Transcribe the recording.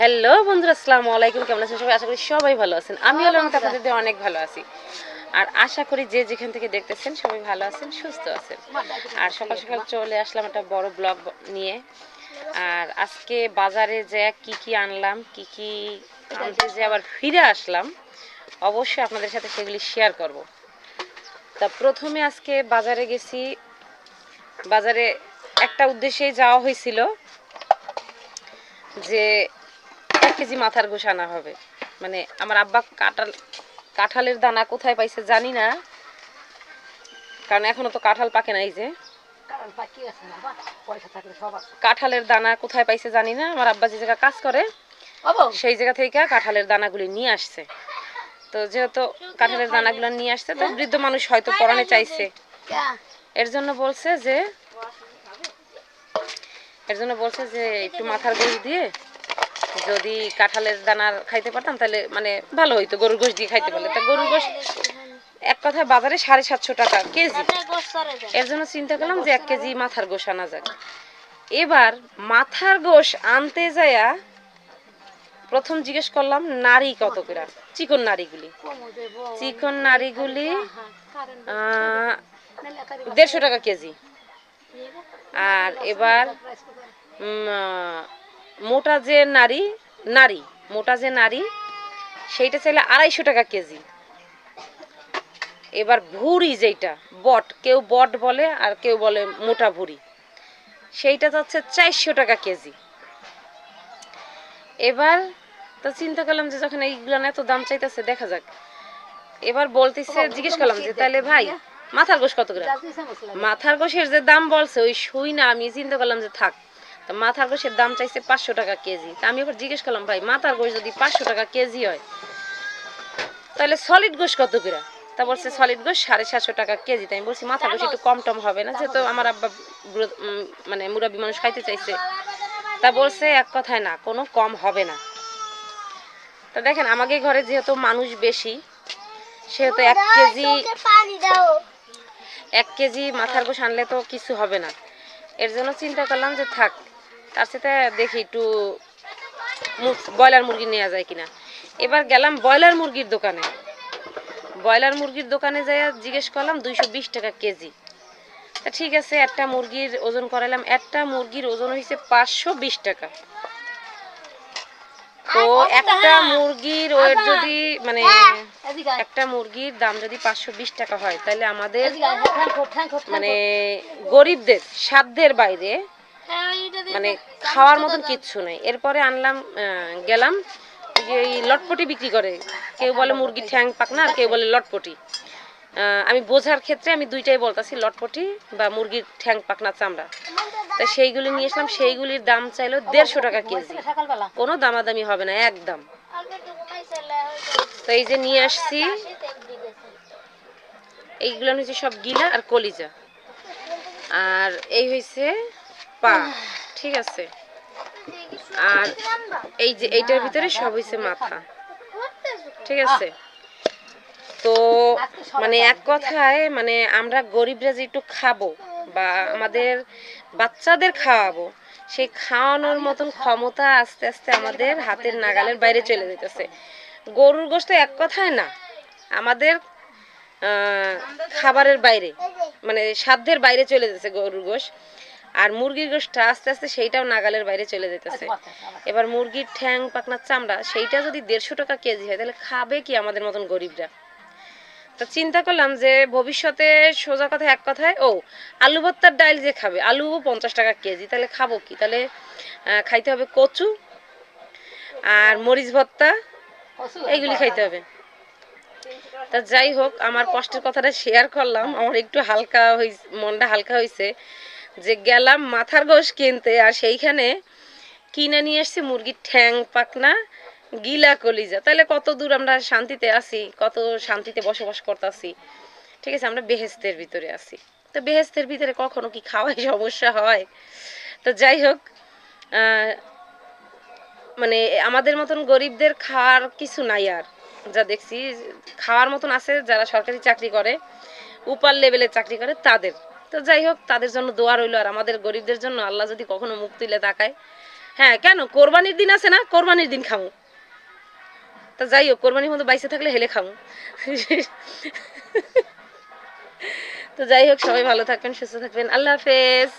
Hello বন্ধুরা আসসালামু আলাইকুম। কেমন আছেন সবাই? আশা করি সবাই ভালো আছেন। আমি হলাম আপনাদের অনেক ভালো আছি। আর আশা করি যে যেখান থেকে দেখতেছেন সবাই ভালো আছেন সুস্থ আছেন। আর সকাল সকাল চলে আসলাম একটা বড় ব্লগ নিয়ে। আর আজকে বাজারে যে কি কি আনলাম কি কি আনতে যে আবার ফিরে আসলাম অবশ্যই আপনাদের সাথে সেগুলি শেয়ার করব। তা প্রথমে আজকে বাজারে গেছি। বাজারে একটা উদ্দেশ্যেই যাওয়া হয়েছিল যে কেজি মাথার গোশ আনা হবে। মানে আমার আব্বা কাঁঠাল কাঁঠালের দানা কোথায় পাইছে জানি না। কারণ এখনও তো কাঁঠাল পাকে নাই যে। কাঁঠালের দানা কোথায় পাইছে জানি না আমার আব্বা যে জায়গায় কাজ করে সেই জায়গা থেকে কাঁঠালের দানাগুলি নিয়ে আসছে। তো যেহেতু কাঁঠালের দানাগুলো নিয়ে আসছে তো বৃদ্ধ মানুষ হয়তো পরানে চাইছে। এর জন্য বলছে যে এর জন্য বলছে যে একটু মাথার গোশ দিয়ে যদি কাঁঠালের দানার খাইতে পারতাম, তাহলে মানে ভালো হইতো, গরুর গোশ দিয়ে খাইতে পারলে। তা গরুর গোশ এক কথায় বাজারে সাড়ে সাতশো টাকা কেজি। এর জন্য চিন্তা করলাম যে এক কেজি মাথার গোশ আনা যাক। এবার মাথার গোশ আনতে যায়া প্রথম জিজ্ঞেস করলাম, নারী কত করে? চিকন নারীগুলি। চিকন নারীগুলি দেড়শো টাকা কেজি। আর এবার মোটা যে নারী নারী মোটা যে নারী সেইটা চাইলে আড়াইশো টাকা কেজি। এবার ভুড়ি যেটা বট কেউ বট বলে আর কেউ বলে মোটা ভুড়ি সেইটা যাচ্ছে চারশো টাকা কেজি। এবার তো চিন্তা করলাম যে যখন এইগুলো এত দাম চাইতেছে দেখা যাক। এবার বলতেছে জিজ্ঞেস করলাম যে তাহলে ভাই মাথার গোশ কত করে? মাথার গোশের যে দাম বলছে ওই শুই না আমি চিন্তা করলাম যে থাক তা মাথার গোশের দাম চাইছে পাঁচশো টাকা কেজি। তা আমি এবার জিজ্ঞেস করলাম ভাই মাথার গোশ যদি পাঁচশো টাকা কেজি হয় তাহলে সলিড গোশ কত করে? তা বলছে সলিড গোশ সাড়ে সাতশো টাকা কেজি। তাই আমি বলছি মাথার গোশ একটু কম টম হবে না যেহেতু আমার আব্বা মানে মুরব্বী মানুষ খাইতে চাইছে। তা বলছে এক কথায় না কোনো কম হবে না। তা দেখেন আমাকে ঘরে যেহেতু মানুষ বেশি সেহেতু এক কেজি এক কেজি মাথার গোশ আনলে তো কিছু হবে না। এর জন্য চিন্তা করলাম যে থাক তার সাথে দেখি একটু ব্রয়লার মুরগি নেওয়া যায় কিনা। এবার গেলাম ব্রয়লার মুরগির দোকানে। ব্রয়লার মুরগির দোকানে যাই জিজ্ঞেস করলাম দুইশো বিশ টাকা কেজি। তা ঠিক আছে একটা মুরগির ওজন করাইলাম। একটা মুরগির ওজন হয়েছে পাঁচশো বিশ টাকা। তো একটা মুরগির ওয়েট যদি মানে একটা মুরগির দাম যদি পাঁচশো বিশ টাকা হয় তাহলে আমাদের মানে গরিবদের সাধ্যের বাইরে মানে খাওয়ার মতন কিচ্ছু নেই। এরপরে আনলাম গেলাম যে এই লটপটি বিক্রি করে। কেউ বলে মুরগির ঠ্যাং পাকনা আর কেউ বলে লটপটি। আমি বোঝার ক্ষেত্রে আমি দুইটাই বলতাছি লটপটি বা মুরগির ঠ্যাং পাকনা চামড়া। তা সেইগুলি নিয়ে আসলাম সেইগুলির দাম চাইলো দেড়শো টাকা কেজি। কোনো দামাদামি হবে না একদম। তো এই যে নিয়ে আসছি এইগুলো হচ্ছে সব গিলা আর কলিজা। আর এই হয়েছে পা, ঠিক আছে। আর এই যে এইটার ভিতরে সব হয়েছে মাথা, ঠিক আছে। তো মানে এক কথায় মানে আমরা গরিবরা যে একটু খাব বা আমাদের বাচ্চাদের খাওয়াবো, সেই খাওয়ানোর মতন ক্ষমতা আস্তে আস্তে আমাদের হাতের নাগালের বাইরে চলে যেতেছে গরুর গোশত এক কথায় না, আমাদের খাবারের বাইরে মানে সাধ্যের বাইরে চলে যেতেছে গরুর গোশ। আর মুরগির গোশটা আস্তে আস্তে সেইটাও নাগালের বাইরে চলে যেতেছে। এবার মুরগির ঠ্যাং পাকনার চামড়া সেইটা যদি দেড়শো টাকা কেজি হয় তাহলে খাবে কি আমাদের মতন গরিবরা? তা চিন্তা করলাম যে ভবিষ্যতে সোজা কথা এক কথায় ও আলু ভর্তার ডাল যে খাবে আলু পঞ্চাশ টাকা কেজি তাহলে খাব কি? তাহলে খাইতে হবে কচু আর মরিচ ভর্তা এইগুলি খাইতে হবে। তা যাই হোক আমার কষ্টের কথাটা শেয়ার করলাম। আমার একটু হালকা হয়েছে মনটা হালকা হয়েছে যে গেলাম মাথার গোশ কিনতে, আর সেইখানে কিনে নিয়ে এসছি মুরগির ঠ্যাং পাকনা গিলা কলিজা। তাহলে কত দূর আমরা শান্তিতে আছি, কত শান্তিতে বসবাস করতেছি। ঠিক আছে, আমরা বেহেস্তের ভিতরে আছি। তো বেহেস্তের ভিতরে কখনো কি খাওয়াই সমস্যা হয়? তো যাই হোক মানে আমাদের মতন গরিবদের খাওয়ার কিছু নাই আর। যা দেখছি, খাওয়ার মতন আছে যারা সরকারি চাকরি করে, উপার লেভেলের চাকরি করে, তাদের। তো যাই হোক, তাদের জন্য দোয়া রইল। আর আমাদের গরিবদের জন্য আল্লাহ যদি কখনো মুখ তুলে তাকায়। হ্যাঁ কেন? কোরবানির দিন আছে না? কোরবানির দিন খামু। তা যাই হোক, কোরবানির মতো বাইসে থাকলে হেলে খামু। তো যাই হোক, সবাই ভালো থাকবেন, সুস্থ থাকবেন। আল্লাহ হাফেজ।